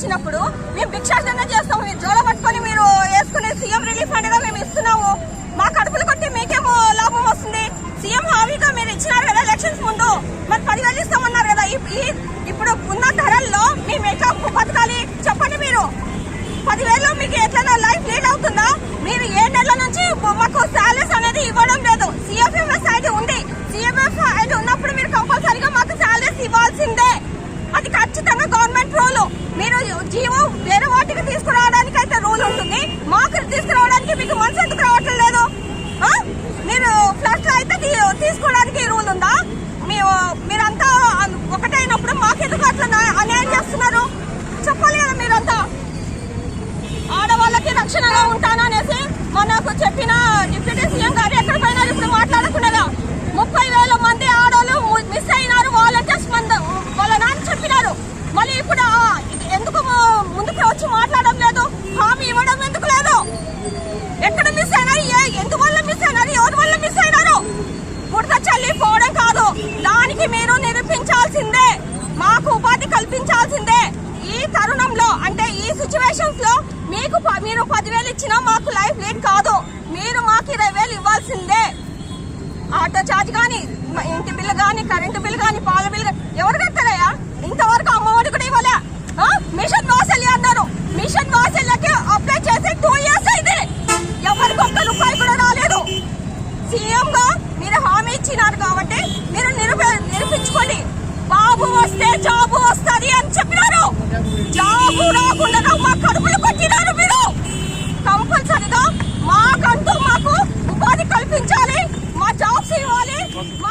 వచ్చినప్పుడు మేము భిక్షాటన చేస్తాము. మీరు జోల పట్టుకొని మీరు వేసుకునే సీఎం రిలీఫ్ ఫండ్గా మేము ఇస్తున్నాము. మా కడుపులు కొట్టి మీకేమో లాభం వస్తుంది. సీఎం హామీగా మీరు ఇచ్చినారు కదా ఎలక్షన్స్ ముందు. మరి పదివేలు ఇస్తామన్నారు కదా. ఇప్పుడు ఉన్న ధరల్లో మేము ఎట్లా బతకాలి. చెప్పండి మీరు. పదివేలు మీకు ఎట్లా లైఫ్ లీడ్ అవుతుందా? మీరు ఏ మీరు జీవో వేరే వాటికి తీసుకురావడానికి అయితే రూల్ ఉంటుంది. మాకు తీసుకురావడానికి మీకు మనసు ఎందుకు రావట్లేదు లేదు? మీరు ఫ్లష్లో అయితే తీసుకోవడానికి రూల్ ఉందా? మేము మీరంతా ఒకటైనప్పుడు మాకెందుకు అట్లా అన్యాయం చేస్తున్నారు? చెప్పాలి కదా మీరంతా. ఆడవాళ్ళకి రక్షణగా ఉంటాననేసి మనకు చెప్పిన లో మీకు ప- మీరు పదివేలు ఇచ్చినా మాకు లైఫ్ లీడ్ కాదు. మీరు మాకు ఇరవై వేలు ఇవ్వాల్సిందే. ఆటో ఛార్జ్ కానీ ఇంటి బిల్లు కానీ కరెంటు బిల్లు కానీ పాల బిల్లు ఎవరు కట్టారయ్యా ఇంతవరకు అమ్మఒడి కూడా ఇవ్వలే. మిషన్ వాసల్య అన్నారు. మిషన్ వాసల్యకి అప్లై చేసి టూ ఇయర్స్ అయింది. ఎవరికి ఒక్క రూపాయి కూడా రాలేదు. సీఎం గా మీరు హామీ ఇచ్చినారు కాబట్టి మీరు నిరూప నిరూపించుకోండి. బాబు వస్తే జాబు. జాబు రాకుండా మా కడుపులు కొట్టినారు మీరు. కంపల్సరిగా మాకంటూ మాకు ఉపాధి కల్పించాలి మా జాబ్స్ ఇవ్వాలి మా